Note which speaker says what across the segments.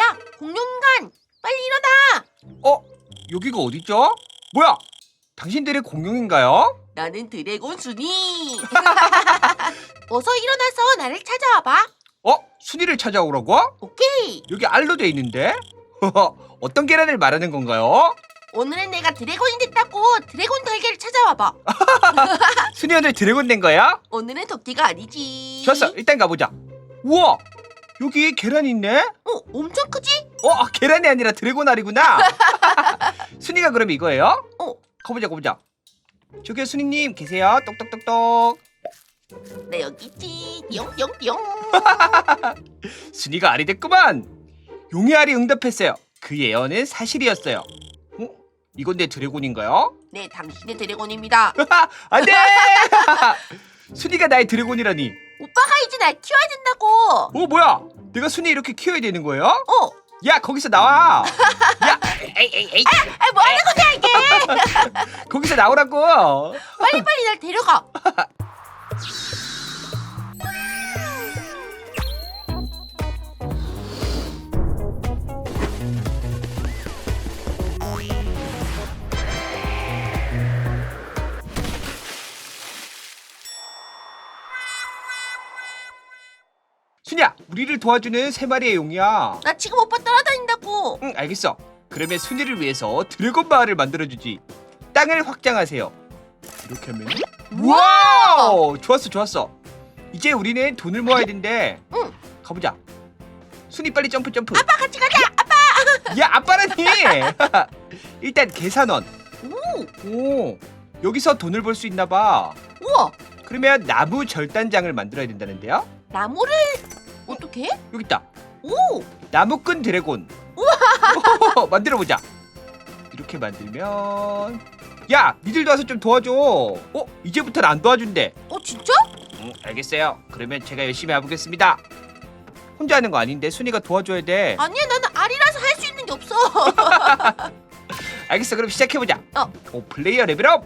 Speaker 1: 야, 공룡인간, 빨리 일어나.
Speaker 2: 어? 여기가 어디죠? 뭐야? 당신들의 공룡인가요?
Speaker 1: 나는 드래곤 순이. 어서 일어나서 나를 찾아와봐.
Speaker 2: 어? 순이를 찾아오라고?
Speaker 1: 오케이.
Speaker 2: 여기 알로 돼 있는데? 어떤 계란을 말하는 건가요?
Speaker 1: 오늘은 내가 드래곤이 됐다고 드래곤 달걀을 찾아와봐.
Speaker 2: 순이 오늘 드래곤 된 거야?
Speaker 1: 오늘은 도끼가 아니지.
Speaker 2: 좋았어 일단 가보자 우와 여기 계란이 있네?
Speaker 1: 어, 엄청 크지?
Speaker 2: 어 아, 계란이 아니라 드래곤 알이구나 순이가 그럼 이거예요?
Speaker 1: 어.
Speaker 2: 가보자 가보자 저기 순이님 계세요 똑똑똑똑
Speaker 1: 나 여기 있지. 뿅뿅뿅.
Speaker 2: 순이가 알이 됐구만 용의 알이 응답했어요 그 예언은 사실이었어요 어? 이건 내 드래곤인가요?
Speaker 1: 네, 당신의 드래곤입니다.
Speaker 2: 안 돼 순이가 나의 드래곤이라니
Speaker 1: 오빠가 이제 날 키워야 된다고.
Speaker 2: 어 뭐야 내가 순이 이렇게 키워야 되는 거예요?
Speaker 1: 어.
Speaker 2: 야 거기서 나와 야 에이 에이 에이
Speaker 1: 아, 뭐 하는 거야 이게?
Speaker 2: 거기서 나오라고
Speaker 1: 빨리 빨리 날 데려가.
Speaker 2: 우리를 도와주는 세 마리의 용이야.
Speaker 1: 나 지금 오빠 따라다닌다고.
Speaker 2: 응 알겠어. 그러면 순이를 위해서 드래곤 마을을 만들어주지. 땅을 확장하세요. 이렇게 하면 와우! 좋았어 좋았어. 이제 우리는 돈을 모아야 된대.
Speaker 1: 응.
Speaker 2: 가보자. 순이 빨리 점프 점프.
Speaker 1: 아빠 같이 가자. 아빠.
Speaker 2: 야 아빠라니! 일단 계산원.
Speaker 1: 오.
Speaker 2: 오 여기서 돈을 벌 수 있나 봐.
Speaker 1: 우와.
Speaker 2: 그러면 나무 절단장을 만들어야 된다는데요?
Speaker 1: 나무를 어떻게?
Speaker 2: 여기 있다.
Speaker 1: 오.
Speaker 2: 나무꾼 드래곤. 우와! 만들어 보자. 이렇게 만들면 야 니들도 와서 좀 도와줘. 어 이제부터는 안 도와준대.
Speaker 1: 어 진짜?
Speaker 2: 응 알겠어요. 그러면 제가 열심히 해보겠습니다. 혼자 하는 거 아닌데 순이가 도와줘야 돼.
Speaker 1: 아니야 나는 알이라서 할 수 있는 게 없어.
Speaker 2: 알겠어 그럼 시작해 보자.
Speaker 1: 어.
Speaker 2: 오 플레이어 레벨업.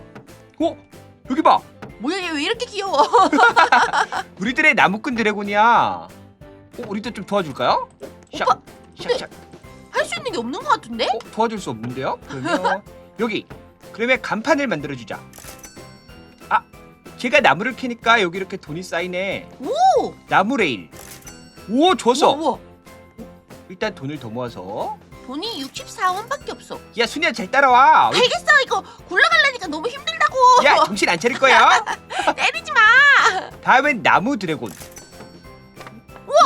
Speaker 2: 오 여기 봐.
Speaker 1: 뭐야 얘 왜 이렇게 귀여워?
Speaker 2: 우리들의 나무꾼 드래곤이야 어, 우리도 좀 도와줄까요? 샥,
Speaker 1: 오빠,
Speaker 2: 샥, 샥.
Speaker 1: 할 수 있는 게 없는 것 같은데?
Speaker 2: 어, 도와줄 수 없는데요? 그러면 여기 그러면 간판을 만들어주자 아 제가 나무를 캐니까 여기 이렇게 돈이 쌓이네
Speaker 1: 오.
Speaker 2: 나무 레일 오 좋았어
Speaker 1: 우와, 우와.
Speaker 2: 일단 돈을 더 모아서
Speaker 1: 돈이 64원밖에 없어.
Speaker 2: 야 순이야 잘 따라와 왜-
Speaker 1: 알겠어 이거 굴러가려니까 너무 힘들다고.
Speaker 2: 야 정신 안 차릴 거야
Speaker 1: 때리지 마.
Speaker 2: 다음엔 나무 드래곤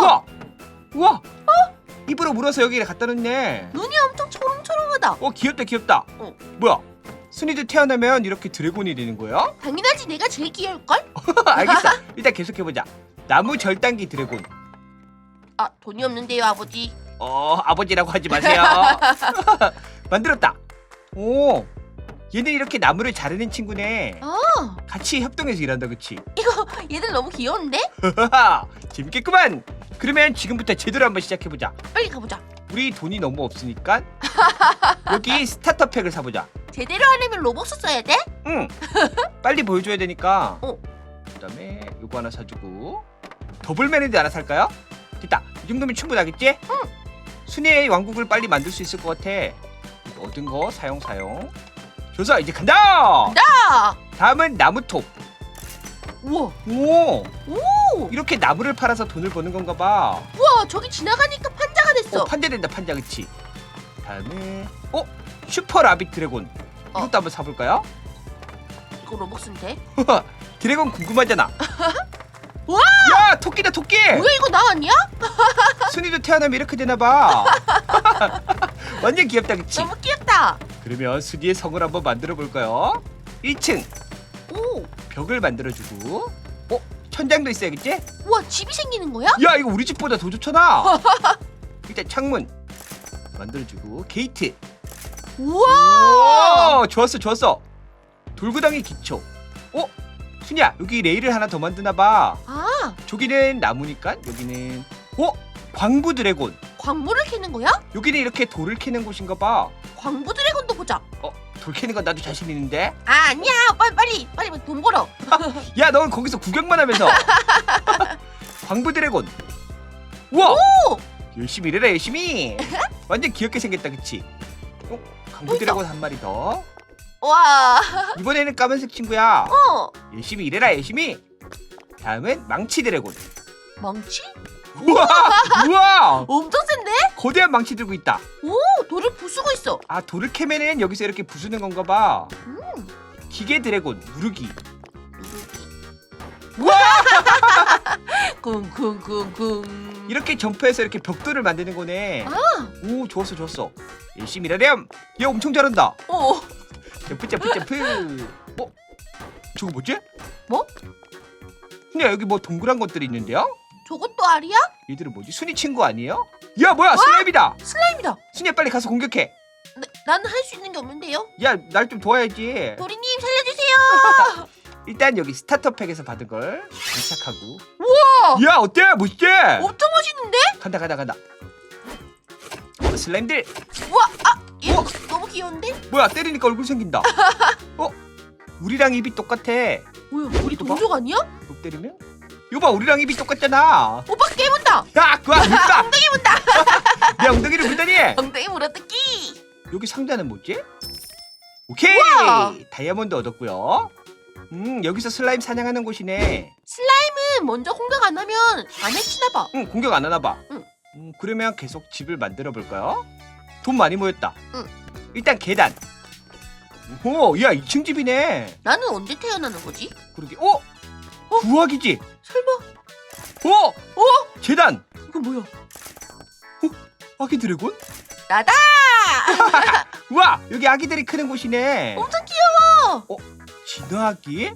Speaker 2: 우와! 우와! 입으로 물어서 여기 갖다 놓네.
Speaker 1: 눈이 엄청 초롱초롱하다.
Speaker 2: 어 귀엽다 귀엽다.
Speaker 1: 어.
Speaker 2: 뭐야? 순이도 태어나면 이렇게 드래곤이 되는 거야?
Speaker 1: 당연하지. 내가 제일 귀여울 걸?
Speaker 2: 알겠어. 일단 계속해보자. 나무 절단기 드래곤.
Speaker 1: 아 돈이 없는데요 아버지.
Speaker 2: 어 아버지라고 하지 마세요. 만들었다. 오 얘는 이렇게 나무를 자르는 친구네.
Speaker 1: 아
Speaker 2: 같이 협동해서 일한다 그치?
Speaker 1: 이거 얘들 너무 귀여운데?
Speaker 2: 재밌겠구만. 그러면 지금부터 제대로 한번 시작해보자.
Speaker 1: 빨리 가보자.
Speaker 2: 우리 돈이 너무 없으니까 여기 스타터 팩을 사보자.
Speaker 1: 제대로 하려면 로벅스 써야 돼?
Speaker 2: 응. 빨리 보여줘야 되니까.
Speaker 1: 어.
Speaker 2: 그 다음에 요거 하나 사주고. 더블맨에도 하나 살까요? 됐다. 이 정도면 충분하겠지? 응. 순이의 왕국을 빨리 만들 수 있을 것 같아. 이거 얻은 거? 사용 사용 좋아 이제 간다
Speaker 1: 아
Speaker 2: 다음은 나무톱
Speaker 1: 우와
Speaker 2: 오
Speaker 1: 오
Speaker 2: 이렇게 나무를 팔아서 돈을 버는 건가 봐
Speaker 1: 우와 저기 지나가니까 판자가 됐어.
Speaker 2: 어, 판자 된다 판자 그치 다음에 어? 슈퍼 라빗 드래곤
Speaker 1: 어.
Speaker 2: 이것도 한번 사볼까요?
Speaker 1: 이거 로벅스인데?
Speaker 2: 드래곤 궁금하잖아
Speaker 1: 와!
Speaker 2: 야 토끼다 토끼
Speaker 1: 뭐야 이거 나 아니야?
Speaker 2: 순이도 태어나면 이렇게 되나 봐 완전 귀엽다 그치?
Speaker 1: 너무 귀엽다.
Speaker 2: 그러면 순이의 성을 한번 만들어 볼까요? 1층
Speaker 1: 오
Speaker 2: 벽을 만들어주고 어? 천장도 있어야겠지?
Speaker 1: 우와 집이 생기는 거야?
Speaker 2: 야 이거 우리 집보다 더 좋잖아 일단 창문 만들어주고 게이트
Speaker 1: 우와
Speaker 2: 오 좋았어 좋았어 돌구덩이 기초 어? 순이야 여기 레일을 하나 더 만드나봐
Speaker 1: 아
Speaker 2: 저기는 나무니까 여기는 어? 광부 드래곤
Speaker 1: 광물을 캐는 거야?
Speaker 2: 여기는 이렇게 돌을 캐는 곳인가 봐
Speaker 1: 광부 보자.
Speaker 2: 어? 돌 캐는 건 나도 자신 있는데
Speaker 1: 아 아니야 빨리 빨리 빨리 빨리 돈 벌어.
Speaker 2: 야 넌 거기서 구경만 하면서 광부 드래곤 우와
Speaker 1: 오
Speaker 2: 열심히 일해라 열심히 완전 귀엽게 생겼다 그치? 어? 강구 드래곤 한 마리 더
Speaker 1: 와.
Speaker 2: 이번에는 까만색 친구야
Speaker 1: 어.
Speaker 2: 열심히 일해라 열심히 다음은 망치 드래곤
Speaker 1: 망치?
Speaker 2: 우와 우와
Speaker 1: 엄청 센데?
Speaker 2: 거대한 망치 들고 있다
Speaker 1: 오, 돌을 부수고 있어.
Speaker 2: 아 돌을 캐면은 여기서 이렇게 부수는 건가 봐
Speaker 1: 음.
Speaker 2: 기계 드래곤 무르기
Speaker 1: 우와. 쿵쿵쿵쿵.
Speaker 2: 이렇게 점프해서 이렇게 벽돌을 만드는 거네
Speaker 1: 아.
Speaker 2: 오 좋았어 좋았어 열심히 일하렴 얘 엄청 잘한다
Speaker 1: 어.
Speaker 2: 점프 점프 점프 어? 저거 뭐지?
Speaker 1: 뭐?
Speaker 2: 그냥 여기 뭐 동그란 것들이 있는데요?
Speaker 1: 저것도 알이야?
Speaker 2: 얘들은 뭐지? 순이 친구 아니에요? 야 뭐야 슬라임이다
Speaker 1: 슬라임이다.
Speaker 2: 순이야 빨리 가서 공격해
Speaker 1: 네, 나는 할 수 있는 게 없는데요.
Speaker 2: 야 날 좀 도와야지
Speaker 1: 도리님 살려주세요.
Speaker 2: 일단 여기 스타터 팩에서 받은 걸 장착하고
Speaker 1: 우와.
Speaker 2: 야 어때? 멋있지?
Speaker 1: 엄청 멋있는데?
Speaker 2: 간다 간다 간다 어, 슬라임들
Speaker 1: 우와. 아, 얘
Speaker 2: 우와.
Speaker 1: 너무 귀여운데?
Speaker 2: 뭐야 때리니까 얼굴 생긴다 어? 우리랑 입이 똑같아
Speaker 1: 뭐야? 우리
Speaker 2: 또 봐?
Speaker 1: 동족 아니야?
Speaker 2: 너 때리면? 이거 봐 우리랑 입이 똑같잖아
Speaker 1: 오빠 깨문다.
Speaker 2: 야 그거 물까?
Speaker 1: 엉덩이 문다.
Speaker 2: 내 엉덩이를 물다니
Speaker 1: 엉덩이 물어뜯기.
Speaker 2: 여기 상자는 뭐지? 오케이
Speaker 1: 우와.
Speaker 2: 다이아몬드 얻었고요 음 여기서 슬라임 사냥하는 곳이네
Speaker 1: 슬라임은 먼저 공격 안 하면 안 해치나 봐.
Speaker 2: 응 공격 안 하나 봐
Speaker 1: 응.
Speaker 2: 음, 그러면 계속 집을 만들어 볼까요? 돈 많이 모였다
Speaker 1: 응.
Speaker 2: 일단 계단 오 야 2층 집이네
Speaker 1: 나는 언제 태어나는 거지?
Speaker 2: 그러게 어? 구하기지
Speaker 1: 설마
Speaker 2: 어?
Speaker 1: 어?
Speaker 2: 재단
Speaker 1: 이거 뭐야?
Speaker 2: 아기 드래곤?
Speaker 1: 나다.
Speaker 2: 우와 여기 아기들이 크는 곳이네
Speaker 1: 엄청 귀여워.
Speaker 2: 진화하기?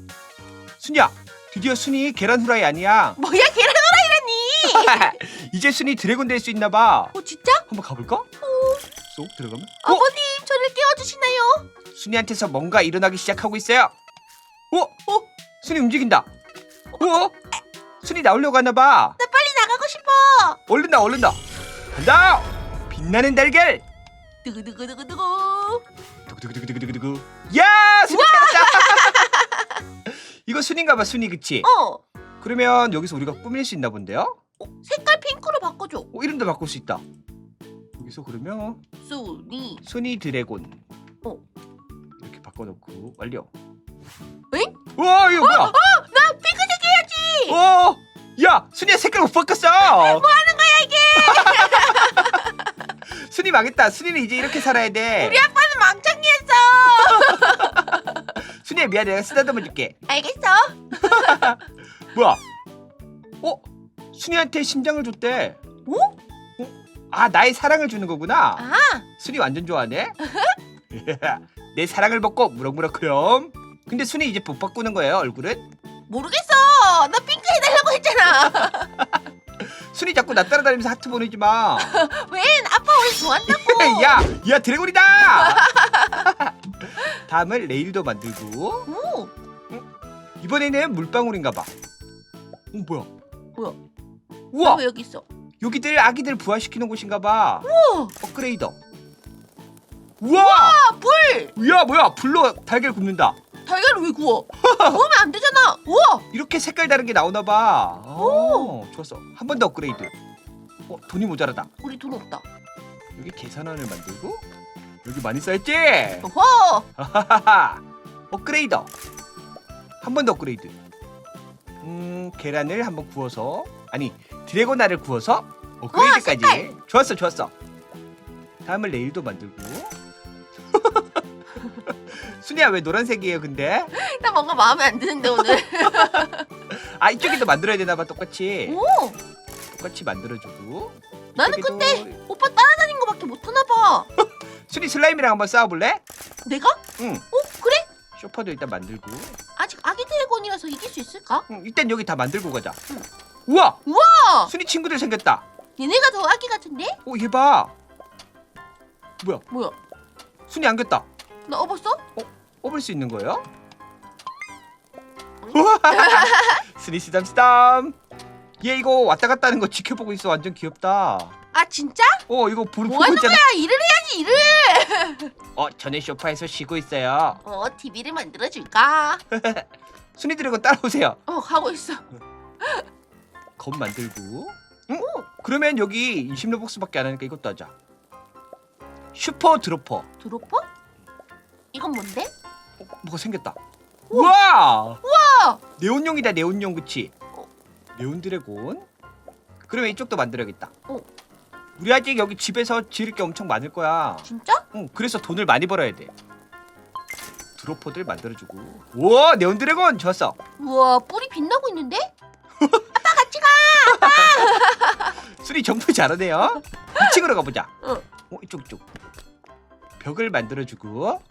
Speaker 2: 순이야 드디어 순이 계란 후라이 아니야
Speaker 1: 뭐야 계란 후라이라니?
Speaker 2: 이제 순이 드래곤 될 수 있나 봐
Speaker 1: 어 진짜?
Speaker 2: 한번 가볼까? 쏙 들어가면 어?
Speaker 1: 아버님 저를 깨워주시나요?
Speaker 2: 순이한테서 뭔가 일어나기 시작하고 있어요 어?
Speaker 1: 어?
Speaker 2: 순이 움직인다 어? 순이 나오려고 하나 봐
Speaker 1: 나 빨리 나가고 싶어.
Speaker 2: 얼른 나 얼른 나 간다 빛나는 달걀
Speaker 1: 두구두구두구두구.
Speaker 2: 두구두구두구두구두구 야 순이 찾았다 이거 순인가 봐 순이 그치?
Speaker 1: 어.
Speaker 2: 그러면 여기서 우리가 꾸밀 수 있나 본데요?
Speaker 1: 어, 색깔 핑크로 바꿔줘.
Speaker 2: 어, 이름도 바꿀 수 있다 여기서 그러면
Speaker 1: 순이.
Speaker 2: 순이 드래곤
Speaker 1: 어.
Speaker 2: 이렇게 바꿔놓고 완료
Speaker 1: 엥?
Speaker 2: 와 이거 뭐야 어! 야 순이야 색깔 못 바꿨어. 뭐 하는 거야 이게? 순이 망했다. 순이는 이제 이렇게 살아야 돼.
Speaker 1: 우리 아빠는 망청이했어.
Speaker 2: 순이야 미안해. 내가 쓰다듬어 줄게.
Speaker 1: 알겠어.
Speaker 2: 뭐야? 어? 순이한테 심장을 줬대.
Speaker 1: 어?
Speaker 2: 아 나의 사랑을 주는 거구나.
Speaker 1: 아,
Speaker 2: 순이 완전 좋아하네. 내 사랑을 먹고 무럭무럭 그럼 근데 순이 이제 못 바꾸는 거예요 얼굴은?
Speaker 1: 모르겠어. 나 핑크 해달라고 했잖아.
Speaker 2: 순이 자꾸 나 따라다니면서 하트 보내지 마
Speaker 1: 웬 아빠 우리 좋아한다고.
Speaker 2: 야, 야 드래곤이다. 다음은 레일도 만들고
Speaker 1: 오,
Speaker 2: 이번에는 물방울인가 봐. 어 뭐야?
Speaker 1: 뭐야?
Speaker 2: 우와,
Speaker 1: 왜 여기 있어?
Speaker 2: 여기들 아기들 부화시키는 곳인가봐.
Speaker 1: 우와,
Speaker 2: 업그레이더. 우와,
Speaker 1: 아, 불.
Speaker 2: 야 뭐야? 불로 달걀 굽는다.
Speaker 1: 달걀을 왜 구워? 구우면 안 되잖아. 우와,
Speaker 2: 이렇게 색깔 다른 게 나오나 봐. 오, 좋았어. 한 번 더 업그레이드. 어, 돈이 모자라다.
Speaker 1: 우리 돈 없다.
Speaker 2: 여기 계산원을 만들고 여기 많이 쌓였지?
Speaker 1: 어허,
Speaker 2: 하하하 업그레이더 한 번 더 업그레이드 음 계란을 한번 구워서 아니 드래곤 알을 구워서 업그레이드까지
Speaker 1: 색깔.
Speaker 2: 좋았어 좋았어 다음은 레일도 만들고 순이야 왜 노란색이에요 근데
Speaker 1: 나 뭔가 마음에 안 드는데 오늘.
Speaker 2: 아 이쪽에도 만들어야 되나봐 똑같이
Speaker 1: 오,
Speaker 2: 똑같이 만들어주고
Speaker 1: 나는
Speaker 2: 이쪽에도
Speaker 1: 근데 오빠 따라다닌 거밖에 못 하나 봐.
Speaker 2: 순이 슬라임이랑 한번 싸워볼래?
Speaker 1: 내가?
Speaker 2: 응
Speaker 1: 어, 그래?
Speaker 2: 쇼파도 일단 만들고
Speaker 1: 아직 아기 드래곤이라서 이길 수 있을까?
Speaker 2: 응, 일단 여기 다 만들고 가자
Speaker 1: 응.
Speaker 2: 우와
Speaker 1: 우와,
Speaker 2: 순이 친구들 생겼다
Speaker 1: 얘네가 더 아기 같은데?
Speaker 2: 오, 얘 봐. 뭐야?
Speaker 1: 뭐야?
Speaker 2: 순이 안겼다.
Speaker 1: 나 업었어?
Speaker 2: 뽑을 수 있는 거예요? 쓰담쓰담. 얘 이거 왔다 갔다 하는 거 지켜보고 있어. 완전 귀엽다.
Speaker 1: 아 진짜?
Speaker 2: 어, 이거
Speaker 1: 불뭐
Speaker 2: 보고
Speaker 1: 하는
Speaker 2: 있잖아.
Speaker 1: 거야? 일을 해야지 일을.
Speaker 2: 어, 전에 소파에서 쉬고 있어요.
Speaker 1: 어, TV를 만들어 줄까?
Speaker 2: 순이 드래곤 따라오세요.
Speaker 1: 어, 하고 있어.
Speaker 2: 검 만들고. 응? 그러면 여기 20로벅스밖에 안 하니까 이것도 하자. 슈퍼 드로퍼.
Speaker 1: 드로퍼? 이건 뭔데?
Speaker 2: 어, 뭐가 생겼다. 우와!
Speaker 1: 우와!
Speaker 2: 네온용이다 네온용 그치?
Speaker 1: 어.
Speaker 2: 네온 드래곤. 그러면 이쪽도 만들어야겠다.
Speaker 1: 어.
Speaker 2: 우리 아직 여기 집에서 지을 게 엄청 많을 거야.
Speaker 1: 진짜?
Speaker 2: 응, 그래서 돈을 많이 벌어야 돼. 드로퍼들 만들어주고. 우와, 네온 드래곤 좋았어.
Speaker 1: 우와 뿔이 빛나고 있는데?
Speaker 2: 수리 정말 잘하네요. 2층으로 가보자.
Speaker 1: 어.
Speaker 2: 어, 이쪽 이쪽. 벽을 만들어주고.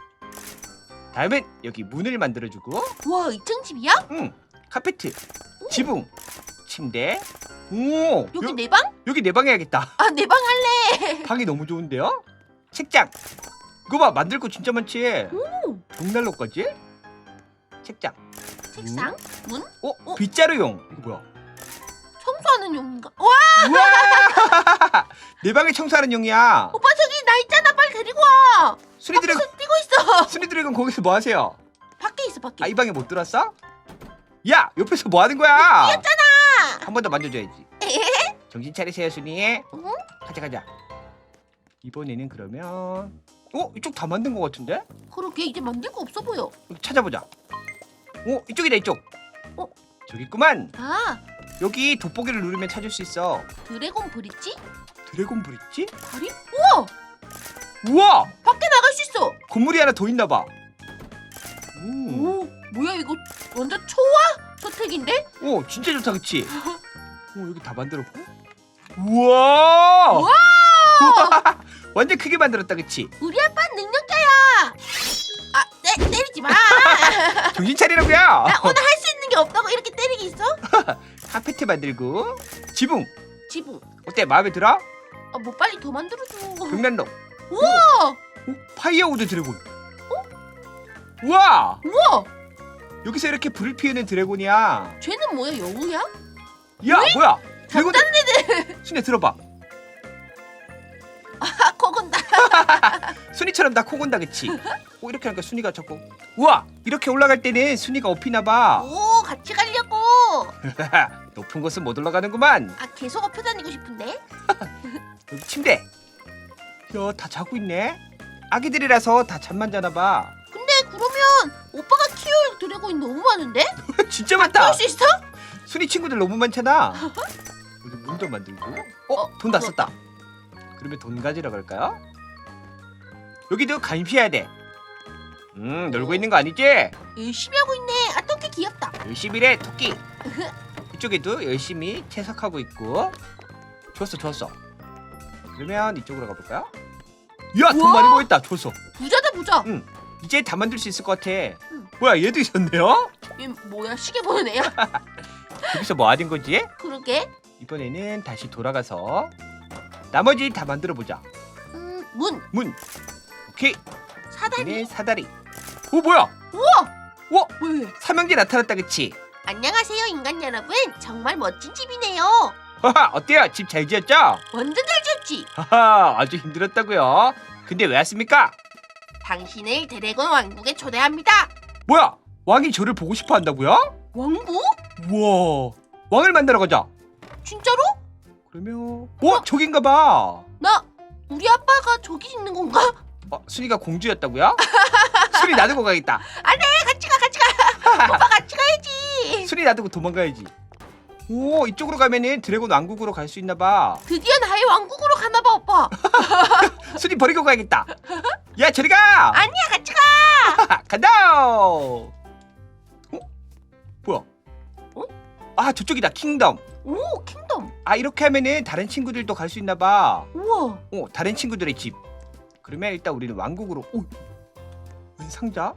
Speaker 2: 다음엔 여기 문을 만들어주고.
Speaker 1: 우와 2층 집이야?
Speaker 2: 응, 카페트, 지붕, 침대. 오,
Speaker 1: 여기
Speaker 2: 여,
Speaker 1: 내 방?
Speaker 2: 여기 내 방 해야겠다.
Speaker 1: 아 내 방 할래
Speaker 2: 방이 너무 좋은데요? 책장. 이거 봐, 만들 거 진짜 많지.
Speaker 1: 오
Speaker 2: 벽난로까지. 책장.
Speaker 1: 책상? 문?
Speaker 2: 어,
Speaker 1: 어?
Speaker 2: 빗자루용. 이거 뭐야?
Speaker 1: 청소하는 용인가? 와
Speaker 2: 우와! 내 방에 청소하는 용이야.
Speaker 1: 오빠 저기 나 있잖아 빨리 데리고 와
Speaker 2: 수리 드래곤,
Speaker 1: 손 뛰고 있어
Speaker 2: 수리 드래곤 거기서 뭐 하세요?
Speaker 1: 밖에 있어 밖에
Speaker 2: 아, 이 방에 못 들어왔어? 야, 옆에서 뭐 하는 거야?
Speaker 1: 뛰었잖아
Speaker 2: 한 번 더 만져줘야지. 정신 차리세요, 순이.
Speaker 1: 응?
Speaker 2: 가자, 가자. 이번에는 그러면 어, 이쪽 다 만든 것 같은데?
Speaker 1: 그러게 이제 만들 거 없어 보여
Speaker 2: 찾아보자. 어, 이쪽이다, 이쪽.
Speaker 1: 어?
Speaker 2: 저기 있구만.
Speaker 1: 아
Speaker 2: 여기 돋보기를 누르면 찾을 수 있어.
Speaker 1: 드래곤 브릿지?
Speaker 2: 드래곤 브릿지?
Speaker 1: 다리? 우와
Speaker 2: 우와!
Speaker 1: 밖에 나갈 수 있어
Speaker 2: 건물이 하나 더 있나 봐. 오,
Speaker 1: 오 뭐야 이거 완전 초화 저택인데?
Speaker 2: 오 진짜 좋다, 그치? 오, 여기 다 만들었고. 우와!
Speaker 1: 우와!
Speaker 2: 완전 크게 만들었다, 그치?
Speaker 1: 우리 아빠 는 능력자야 아 때, 때리지 마
Speaker 2: 정신 차리라고요!
Speaker 1: 나 오늘 할 수 있는 게 없다고 이렇게 때리기 있어?
Speaker 2: 카페트 만들고 지붕
Speaker 1: 지붕
Speaker 2: 어때 마음에 들어?
Speaker 1: 아 뭐 빨리 더 만들어줘
Speaker 2: 벽난로
Speaker 1: 우와!
Speaker 2: 오, 파이어우드 드래곤. 우와!
Speaker 1: 우와!
Speaker 2: 여기서 이렇게 불을 피우는 드래곤이야.
Speaker 1: 쟤는 뭐야? 여우야?
Speaker 2: 야 뭐야? 드래곤 순이 들어봐.
Speaker 1: 아 거건다.
Speaker 2: 순이처럼 다 코곤다 그치? 오 이렇게 하니까 순이가 자꾸 우와! 이렇게 올라갈 때는 순이가 업히나 봐.
Speaker 1: 오 같이 가려고!
Speaker 2: 높은 곳은 못 올라가는구만.
Speaker 1: 아 계속 업혀 다니고 싶은데?
Speaker 2: 여기 침대 야 다 자고 있네 아기들이라서 다 잠만 자나 봐
Speaker 1: 근데 그러면 오빠가 키울 드래곤이 너무 많은데?
Speaker 2: 진짜 많다
Speaker 1: 키울 수 있어?
Speaker 2: 순이 친구들 너무 많잖아. 우리 문도 만들고. 어,
Speaker 1: 어,
Speaker 2: 돈다
Speaker 1: 그거.
Speaker 2: 썼다. 그러면 돈 가지러 갈까요? 여기도 간피해야 돼. 음, 놀고 있는 거 아니지?
Speaker 1: 열심히 하고 있네 아 토끼 귀엽다
Speaker 2: 열심히 해, 토끼. 이쪽에도 열심히 채석하고 있고. 좋았어, 좋았어. 그러면 이쪽으로 가볼까요? 야, 돈
Speaker 1: 우와.
Speaker 2: 많이 모였다. 좋았어.
Speaker 1: 부자다 부자
Speaker 2: 이제 다 만들 수 있을 것 같아.
Speaker 1: 응.
Speaker 2: 뭐야, 얘도 있었네요?
Speaker 1: 얘 뭐야 시계 보는 애야?
Speaker 2: 여기서 뭐 하는 거지?
Speaker 1: 그러게
Speaker 2: 이번에는 다시 돌아가서 나머지 다 만들어 보자.
Speaker 1: 음 문
Speaker 2: 문. 오케이.
Speaker 1: 사다리
Speaker 2: 사다리. 오 뭐야?
Speaker 1: 우와
Speaker 2: 우와
Speaker 1: 왜?
Speaker 2: 삼형제 나타났다 그치?
Speaker 1: 안녕하세요 인간 여러분 정말 멋진 집이네요
Speaker 2: 하하 어때요? 집 잘 지었죠?
Speaker 1: 완전 잘 지었지
Speaker 2: 하하 아주 힘들었다고요. 근데 왜 왔습니까?
Speaker 1: 당신을 드래곤 왕국에 초대합니다
Speaker 2: 뭐야? 왕이 저를 보고 싶어 한다고요?
Speaker 1: 왕국?
Speaker 2: 우와 왕을 만나러 가자.
Speaker 1: 진짜로?
Speaker 2: 그러면 어 저긴가 봐.
Speaker 1: 나 우리 아빠가 저기 있는 건가?
Speaker 2: 어, 순이가 공주였다고요? 순이 놔두고 가겠다.
Speaker 1: 네 같이 가 같이 가 오빠 같이 가야지
Speaker 2: 순이 놔두고 도망가야지. 오 이쪽으로 가면은 드래곤 왕국으로 갈 수 있나 봐.
Speaker 1: 드디어 나의 왕국으로 가나봐 오빠
Speaker 2: 순이 버리고 가야겠다. 야 저리 가.
Speaker 1: 아니야 같이 가
Speaker 2: 간다. 어? 뭐야?
Speaker 1: 어?
Speaker 2: 아 저쪽이다 킹덤.
Speaker 1: 오 킹덤
Speaker 2: 아 이렇게 하면은 다른 친구들도 갈 수 있나 봐.
Speaker 1: 우와
Speaker 2: 어 다른 친구들의 집. 그러면 일단 우리는 왕국으로. 오. 웬 상자?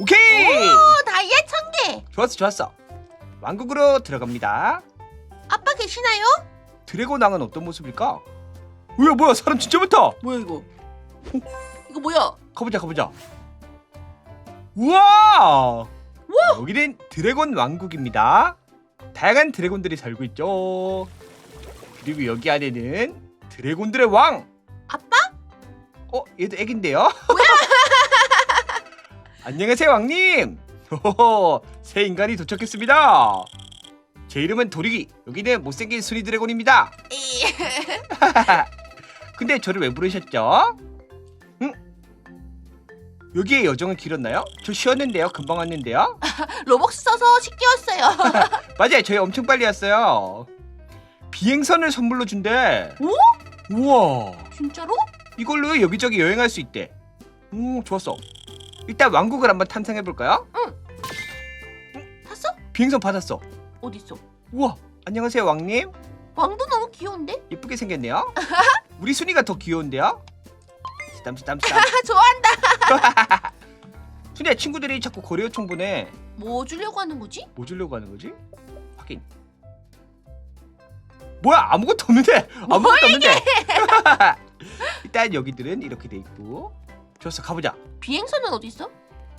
Speaker 2: 오케이.
Speaker 1: 오 다이아 천개
Speaker 2: 좋았어 좋았어. 왕국으로 들어갑니다.
Speaker 1: 아빠 계시나요?
Speaker 2: 드래곤 왕은 어떤 모습일까? 뭐야 뭐야 사람 진짜 많다.
Speaker 1: 뭐야 이거 이거 뭐야
Speaker 2: 가보자 가보자. 우와. 여기는 드래곤 왕국입니다. 다양한 드래곤들이 살고 있죠. 그리고 여기 안에는 드래곤들의 왕.
Speaker 1: 아빠?
Speaker 2: 어 얘도 애긴데요? 안녕하세요 왕님. 호호, 새 인간이 도착했습니다. 제 이름은 도리기. 여기는 못생긴 순이 드래곤입니다.
Speaker 1: 이,
Speaker 2: 근데 저를 왜 부르셨죠? 응? 여기에 여정은 길었나요? 저 쉬었는데요. 금방 왔는데요.
Speaker 1: 로벅스 써서 왔어요.
Speaker 2: 맞아요. 저희 엄청 빨리 왔어요. 비행선을 선물로 준대.
Speaker 1: 오?
Speaker 2: 우와.
Speaker 1: 진짜로?
Speaker 2: 이걸로 여기저기 여행할 수 있대. 오, 좋았어. 일단 왕국을 한번 탐색해 볼까요?
Speaker 1: 탔어?
Speaker 2: 비행선 받았어.
Speaker 1: 어딨어?
Speaker 2: 우와. 안녕하세요, 왕님.
Speaker 1: 왕도 너무 귀여운데?
Speaker 2: 예쁘게 생겼네요. 우리 순이가 더 귀여운데요? 쓰담쓰담쓰담.
Speaker 1: 아, 좋아한다.
Speaker 2: 순이야 친구들이 자꾸 고래요청 보내.
Speaker 1: 뭐 주려고 하는 거지?
Speaker 2: 뭐 주려고 하는 거지? 확인. 뭐야 아무것도 없는데 아무것도 없는데. 일단 여기들은 이렇게 돼 있고. 좋았어 가보자.
Speaker 1: 비행선은 어딨어?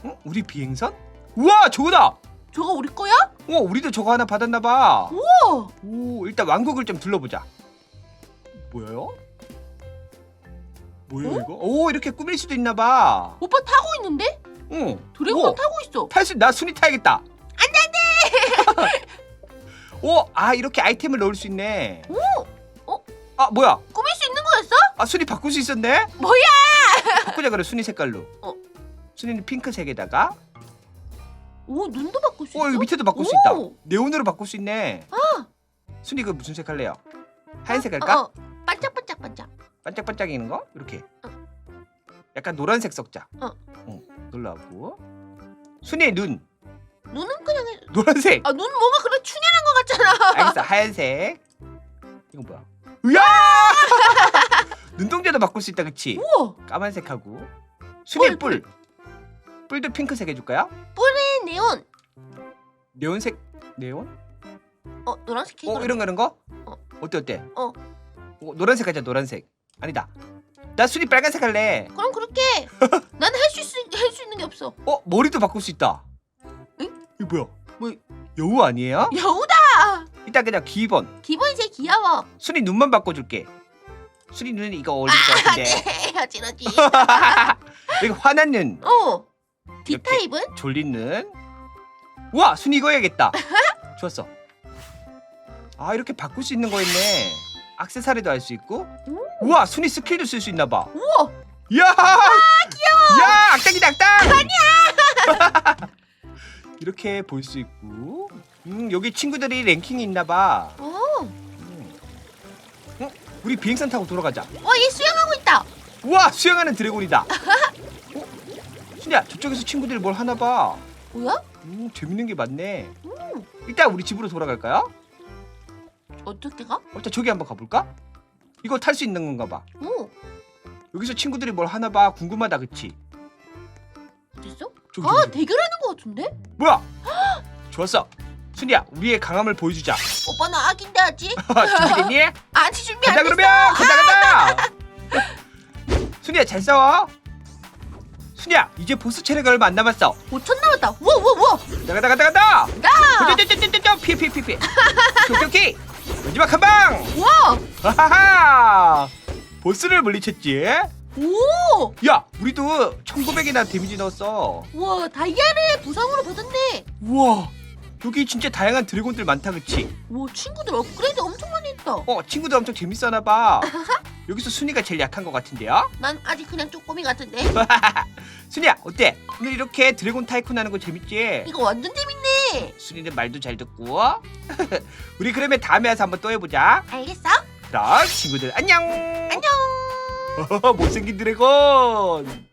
Speaker 2: 응? 우리 비행선? 우와 저거다.
Speaker 1: 저거 우리 거야?
Speaker 2: 어 우리도 저거 하나 받았나봐.
Speaker 1: 우와.
Speaker 2: 오 일단 왕국을 좀 둘러보자. 뭐예요? 뭐예요
Speaker 1: 어?
Speaker 2: 이거? 오 이렇게 꾸밀 수도 있나봐.
Speaker 1: 오빠 타고 있는데?
Speaker 2: 응.
Speaker 1: 드래곤
Speaker 2: 오,
Speaker 1: 타고 있어.
Speaker 2: 탈수 나 순위 타야겠다. 안돼 안돼. 오, 아 이렇게 아이템을 넣을 수 있네.
Speaker 1: 오. 어?
Speaker 2: 아 뭐야?
Speaker 1: 꾸밀 수 있는 거였어?
Speaker 2: 아 순위 바꿀 수 있었네.
Speaker 1: 뭐야?
Speaker 2: 바꾸자 그래 순위 색깔로.
Speaker 1: 어.
Speaker 2: 순위는 핑크색에다가.
Speaker 1: 오 눈도 바꿀 수 있어?
Speaker 2: 오 여기 밑에도 바꿀 수
Speaker 1: 오.
Speaker 2: 있다. 네온으로 바꿀 수 있네.
Speaker 1: 아.
Speaker 2: 순위 그 무슨 색 할래요? 하얀색 할까?
Speaker 1: 어, 어. 반짝반짝 반짝.
Speaker 2: 반짝반짝이는 거? 이렇게.
Speaker 1: 어.
Speaker 2: 약간 노란색 섞자.
Speaker 1: 어.
Speaker 2: 응. 놀라고. 순위의 눈
Speaker 1: 눈은 그냥 해.
Speaker 2: 노란색.
Speaker 1: 아 눈 뭔가 그래 춘향한 것 같잖아.
Speaker 2: 알겠어 하얀색. 이거 뭐야? 으야! 눈동자도 바꿀 수 있다 그치?
Speaker 1: 우와.
Speaker 2: 까만색하고 순위
Speaker 1: 뿔,
Speaker 2: 뿔. 뿔도 핑크색 해줄까요?
Speaker 1: 네, 네온.
Speaker 2: 네온색 네온?
Speaker 1: 어 노란색
Speaker 2: 어
Speaker 1: 어,
Speaker 2: 이런 거 이런 거?
Speaker 1: 어.
Speaker 2: 어때 어때?
Speaker 1: 어.
Speaker 2: 어, 노란색 하자 노란색. 아니다. 나 순위 빨간색 할래.
Speaker 1: 그럼 그렇게. 난 할수 있, 있는 게 없어.
Speaker 2: 어 머리도 바꿀 수 있다.
Speaker 1: 응?
Speaker 2: 이거 뭐야? 뭐 여우 아니에요?
Speaker 1: 여우다.
Speaker 2: 일단 그냥 기본
Speaker 1: 기본이 제일 귀여워.
Speaker 2: 순위 눈만 바꿔줄게. 순위 눈은 이거 어울릴 것 같은데.
Speaker 1: 네, 어지러지.
Speaker 2: 이거 화난 눈,
Speaker 1: 어.
Speaker 2: 이렇게.
Speaker 1: 디타입은?
Speaker 2: 졸린 눈. 우와 순위 이거 해야겠다. 좋았어. 아 이렇게 바꿀 수 있는 거였네. 악세사리도 할 수 있고.
Speaker 1: 오.
Speaker 2: 우와 순위 스킬도 쓸 수 있나 봐.
Speaker 1: 우와.
Speaker 2: 야! 귀여워. 야, 악당이다, 악당. 아니야. 이렇게 볼 수 있고. 음, 여기 친구들이 랭킹이 있나 봐.
Speaker 1: 어.
Speaker 2: 음. 어? 우리 비행선 타고 돌아가자.
Speaker 1: 와, 얘 수영하고 있다.
Speaker 2: 우와, 수영하는 드래곤이다. 어? 순이야, 저쪽에서 친구들이 뭘 하나 봐.
Speaker 1: 뭐야?
Speaker 2: 음, 재밌는 게 많네.
Speaker 1: 음.
Speaker 2: 일단 우리 집으로 돌아갈까요?
Speaker 1: 어떻게 가?
Speaker 2: 어, 자, 저기 한번 가볼까? 이거 탈 수 있는 건가 봐.
Speaker 1: 오.
Speaker 2: 여기서 친구들이 뭘 하나 봐. 궁금하다, 그치?
Speaker 1: 어딨어?
Speaker 2: 저기,
Speaker 1: 아,
Speaker 2: 저기.
Speaker 1: 대결하는 거 같은데?
Speaker 2: 뭐야? 좋았어. 순이야, 우리의 강함을 보여주자.
Speaker 1: 오빠 나 악인데 아직?
Speaker 2: 준비됐니?
Speaker 1: 아직 준비 안 됐어.
Speaker 2: 그러면 간다 간다. 순이야 잘 싸워. 순이야 이제 보스 체력이 얼마 안 남았어.
Speaker 1: 5천 남았다. 우와, 우와, 우와.
Speaker 2: 가다 가다 가다 가다.
Speaker 1: 나.
Speaker 2: 쪼쪼쪼쪼쪼 피해 피해 피해 피해. 오케이 오케이. 마지막 한 방.
Speaker 1: 우와.
Speaker 2: 하하하. 보스를 물리쳤지.
Speaker 1: 오.
Speaker 2: 야 우리도 1900이나 데미지 넣었어.
Speaker 1: 우와, 다이아를 부상으로 받았네.
Speaker 2: 우와 여기 진짜 다양한 드래곤들 많다 그치?
Speaker 1: 와, 친구들 업그레이드 엄청 많이 했다.
Speaker 2: 어 친구들 엄청 재밌어하나 봐. 여기서 순이가 제일 약한 것 같은데요?
Speaker 1: 난 아직 그냥 쪼꼬미 같은데.
Speaker 2: 순이야 어때? 오늘 이렇게 드래곤 타이쿤 하는 거 재밌지?
Speaker 1: 이거 완전 재밌네.
Speaker 2: 순이는 말도 잘 듣고 우리 그러면 다음에 와서 한번 또 해보자
Speaker 1: 알겠어?
Speaker 2: 그럼 친구들 안녕
Speaker 1: 안녕.
Speaker 2: 못생긴 드래곤